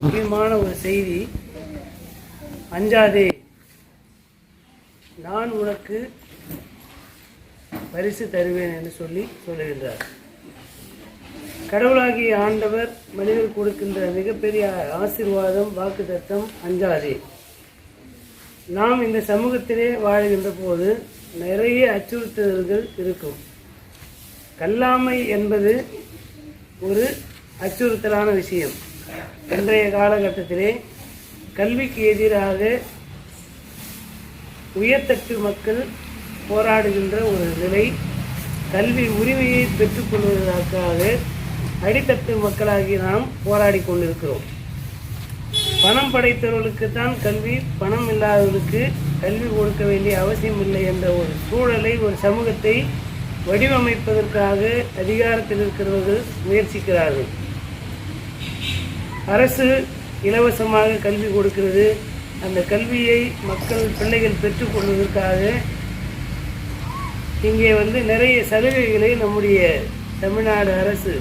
முக்கியமான ஒரு செய்தி. அஞ்சாதே நான் உனக்கு பரிசு தருவேன் என்று சொல்லி சொல்லுகின்றார். கடவுளாகிய ஆண்டவர் மனிதர் கொடுக்கின்ற மிகப்பெரிய ஆசீர்வாதம் வாக்குத்தத்தம் அஞ்சாதே. நாம் இந்த சமூகத்திலே வாழ்கின்ற போது நிறைய அச்சுறுத்தல்கள் இருக்கும். கல்லாமை என்பது ஒரு அச்சுறுத்தலான விஷயம். இன்றைய காலகட்டத்திலே கல்விக்கு எதிராக உயர்தட்டு மக்கள் போராடுகின்ற ஒரு நிலை கல்வி உரிமையை பெற்றுக்கொள்வதற்காக அடித்தட்டு மக்களாகி நாம் போராடி கொண்டிருக்கிறோம். பணம் படைத்தவர்களுக்கு தான் கல்வி பணம் இல்லாதவர்களுக்கு கல்வி கொடுக்க வேண்டிய அவசியம் இல்லை என்ற ஒரு சூழலை ஒரு சமூகத்தை வடிவமைப்பதற்காக அதிகாரத்தில் இருக்கிறவர்கள் முயற்சிக்கிறார்கள். அரசு இலவசமாக கல்வி கொடுக்கிறது. அந்த கல்வியை மக்கள் பிள்ளைகள் பெற்றுக்கொள்வதற்காக இங்கே வந்து நிறைய சலுகைகளை நம்முடைய தமிழ்நாடு அரசு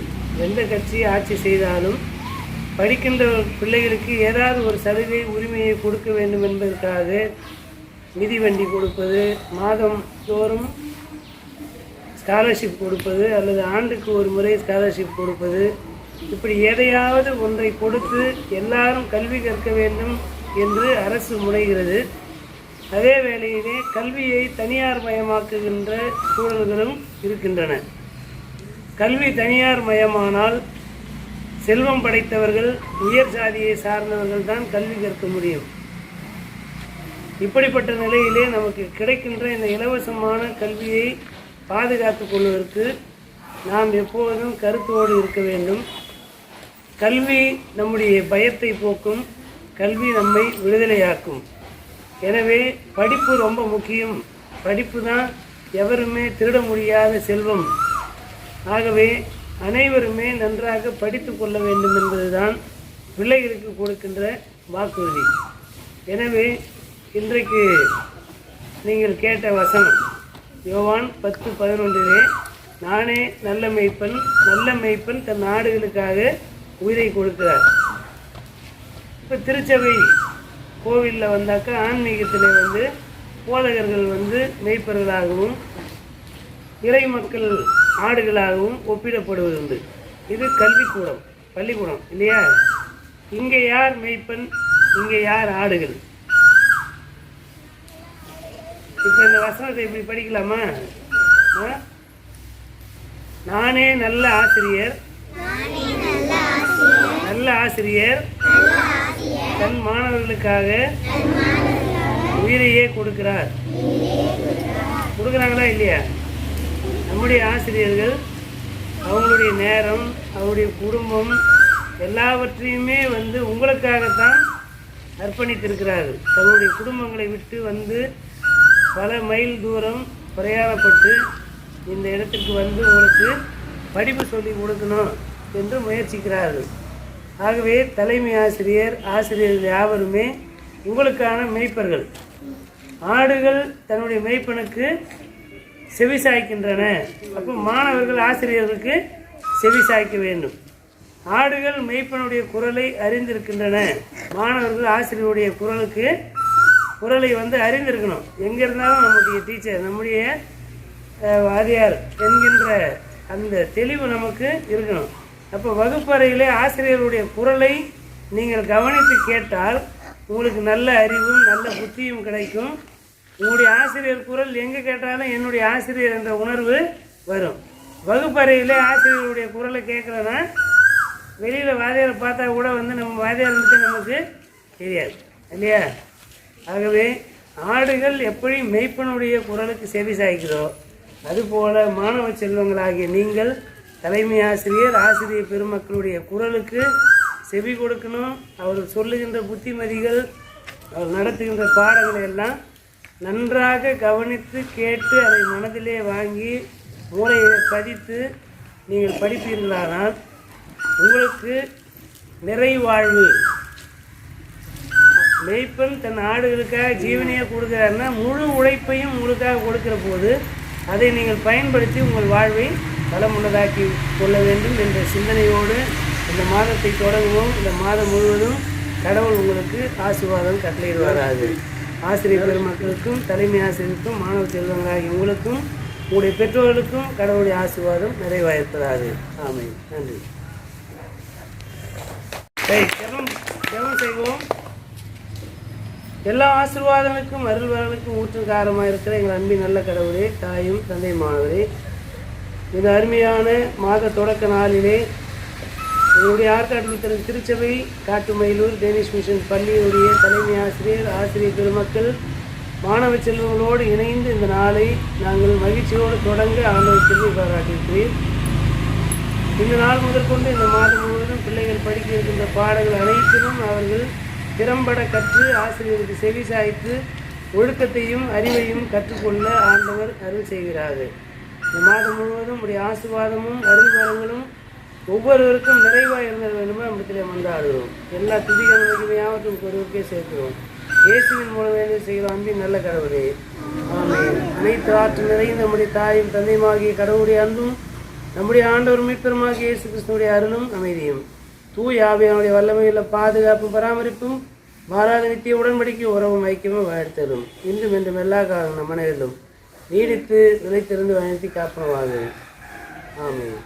எந்த கட்சி ஆட்சி செய்தாலும் படிக்கின்ற பிள்ளைகளுக்கு ஏதாவது ஒரு சலுகை உரிமையை கொடுக்க வேண்டும் என்பதற்காக மிதிவண்டி கொடுப்பது மாதம் தோறும் ஸ்காலர்ஷிப் கொடுப்பது அல்லது ஆண்டுக்கு ஒரு முறை ஸ்காலர்ஷிப் கொடுப்பது இப்படி எதையாவது ஒன்றை கொடுத்து எல்லாரும் கல்வி கற்க வேண்டும் என்று அரசு முனைகிறது. அதே வேளையிலே கல்வியை தனியார் மயமாக்குகின்ற சூழல்களும் இருக்கின்றன. கல்வி தனியார் மயமானால் செல்வம் படைத்தவர்கள் உயர் சாதியை சார்ந்தவர்கள் தான் கல்வி கற்க முடியும். இப்படிப்பட்ட நிலையிலே நமக்கு கிடைக்கின்ற இந்த இலவசமான கல்வியை பாதுகாத்து கொள்வதற்கு நாம் எப்போதும் கருத்தோடு இருக்க வேண்டும். கல்வி நம்முடைய பயத்தை போக்கும் கல்வி நம்மை விடுதலையாக்கும். எனவே படிப்பு ரொம்ப முக்கியம். படிப்பு தான் எவருமே திருட முடியாத செல்வம். ஆகவே அனைவருமே நன்றாக படித்து கொள்ள வேண்டும் என்பதுதான் பிள்ளைகளுக்கு கொடுக்கின்ற வாக்குறுதி. எனவே இன்றைக்கு நீங்கள் கேட்ட வசனம் யோவான் பத்து பதினொன்றிலே நானே நல்ல மெய்ப்பன் நல்ல மெய்ப்பன் தன் நாடுகளுக்காக உயிரை கொடுக்கிறார். இப்போ திருச்சபை கோவிலில் வந்தாக்கா ஆன்மீகத்தில் வந்து போதகர்கள் வந்து மெய்ப்பர்களாகவும் இறை மக்கள் ஆடுகளாகவும் ஒப்பிடப்படுவது உண்டு இது கல்விக்கூடம் பள்ளிக்கூடம் இல்லையா? இங்கே யார் மெய்ப்பன் இங்கே யார் ஆடுகள்? இப்போ இந்த வசனத்தை இப்படி படிக்கலாமா? நானே நல்ல ஆசிரியர் நல்ல ஆசிரியர். தன் மாணவர்களுக்காக உயிரையே கொடுக்கிறார். கொடுக்குறாங்களா இல்லையா? நம்முடைய ஆசிரியர்கள் அவங்களுடைய நேரம் அவருடைய குடும்பம் எல்லாவற்றையுமே வந்து உங்களுக்காகத்தான் அர்ப்பணித்திருக்கிறார்கள். தன்னுடைய குடும்பங்களை விட்டு வந்து பல மைல் தூரம் பிரயாணப்பட்டு இந்த இடத்திற்கு வந்து உங்களுக்கு படிப்பு சொல்லி கொடுக்கணும் என்று முயற்சிக்கிறார்கள். ஆகவே தலைமை ஆசிரியர் ஆசிரியர்கள் யாவருமே உங்களுக்கான மெய்ப்பர்கள். ஆடுகள் தன்னுடைய மெய்ப்பனுக்கு செவி சாய்க்கின்றன. அப்போ மாணவர்கள் ஆசிரியர்களுக்கு செவி சாய்க்க வேண்டும். ஆடுகள் மெய்ப்பனுடைய குரலை அறிந்திருக்கின்றன. மாணவர்கள் ஆசிரியருடைய குரலுக்கு குரலை வந்து அறிந்திருக்கணும். எங்கே இருந்தாலும் நம்முடைய டீச்சர் நம்முடைய வாதியார் என்கின்ற அந்த தெளிவு நமக்கு இருக்கணும். அப்போ வகுப்பறையிலே ஆசிரியருடைய குரலை நீங்கள் கவனித்து கேட்டால் உங்களுக்கு நல்ல அறிவும் நல்ல புத்தியும் கிடைக்கும். உங்களுடைய ஆசிரியர் குரல் எங்கே கேட்டாலும் என்னுடைய ஆசிரியர் என்ற உணர்வு வரும். வகுப்பறையிலே ஆசிரியருடைய குரலை கேட்குறதுனா வெளியில் வாதியாரை பார்த்தா கூட வந்து நம்ம வாதியார் நமக்கு தெரியாது. இல்லையா? ஆகவே ஆடுகள் எப்படி மெய்ப்பனுடைய குரலுக்கு செவி சாய்க்கிறோ அதுபோல மாணவ செல்வங்களாகிய நீங்கள் தலைமை ஆசிரியர் ஆசிரியர் பெருமக்களுடைய குரலுக்கு செவி கொடுக்கணும். அவர் சொல்லுகின்ற புத்திமதிகள் அவர் நடத்துகின்ற பாடங்களை எல்லாம் நன்றாக கவனித்து கேட்டு அதை மனதிலே வாங்கி மூளையை பதித்து நீங்கள் படிப்பீர்களானால் உங்களுக்கு நிறைவாழ்வு. மெய்ப்பன் தன் ஆடுகளுக்காக ஜீவனையை கொடுக்குறாருன்னா முழு உழைப்பையும் உங்களுக்காக கொடுக்கிற போது அதை நீங்கள் பயன்படுத்தி உங்கள் வாழ்வை பலமுள்ளதாக்கி கொள்ள வேண்டும் என்ற சிந்தனையோடு இந்த மாதத்தை தொடங்குவோம். இந்த மாதம் முழுவதும் கடவுள் உங்களுக்கு ஆசீர்வாதம் கட்டளையிடுவாராது ஆசிரியர் பெருமக்களுக்கும் தலைமை ஆசிரியருக்கும் மாணவ செல்வங்களாகிய உங்களுக்கும் உங்களுடைய பெற்றோர்களுக்கும் கடவுளுடைய ஆசீர்வாதம் நிறைவாயிருப்பதாது ஆமை நன்றி. ஜெபம் ஜெபம் செய்வோம். எல்லா ஆசீர்வாதங்களுக்கும் அருள்வர்களுக்கும் ஊற்றுக்காரமாக இருக்கிற எங்கள் அன்பின் நல்ல கடவுளே தாயும் தந்தை மாணவரே இந்த அருமையான மாத தொடக்க நாளிலே எங்களுடைய ஆற்காட்டு திரு திருச்சபை காட்டுமயிலூர் டேனிஷ் மிஷன் பள்ளியுடைய தலைமை ஆசிரியர் ஆசிரியர் பெருமக்கள் மாணவ செல்வங்களோடு இணைந்து இந்த நாளை நாங்கள் மகிழ்ச்சியோடு தொடங்க ஆண்டவர் செல்வி பாராட்டியிருக்கிறேன் இந்த நாள் முதற்கொண்டு இந்த மாதம் முழுவதும் பிள்ளைகள் படிக்க இருக்கின்ற பாடங்கள் அனைத்திலும் அவர்கள் திறம்பட கற்று ஆசிரியருக்கு செவி சாய்த்து ஒழுக்கத்தையும் அறிவையும் கற்றுக்கொள்ள ஆண்டவர் அருள் செய்கிறார்கள். இந்த மாதம் முழுவதும் உடைய ஆசீர்வாதமும் அருள் வரங்களும் ஒவ்வொருவருக்கும் நிறைவாக இருந்த வேண்டுமே? நம்மிடத்தில் மன்றாடுகிறோம். எல்லா துதிகள் மகிமையாவற்றும் ஒருவருக்கே சேர்க்கிறோம். இயேசுவின் மூலம் வேலை செய்கிறோம். அன்பின் நல்ல கடவுளே. ஆமென். அனைத்து ஆற்று நிறைந்த நம்முடைய தாயும் தந்தையுமாகிய கடவுளுடைய அன்பும் நம்முடைய ஆண்டவர் மீட்பெருமாகிய இயேசு கிறிஸ்துடைய அருளும் அமைதியும். தூய் ஆவியானுடைய வல்லமையுள்ள பாதுகாப்பும் பராமரிப்பும் மாறாத நித்திய உடன்படிக்கை உறவும் ஐக்கியமும் வாழ்த்தலும் இன்றும் என்றும் எல்லா காலம் நம்ம நேரிலும் நீடித்து நிலைத்திருந்து வழங்கி காப்பனவாக ஆமாம்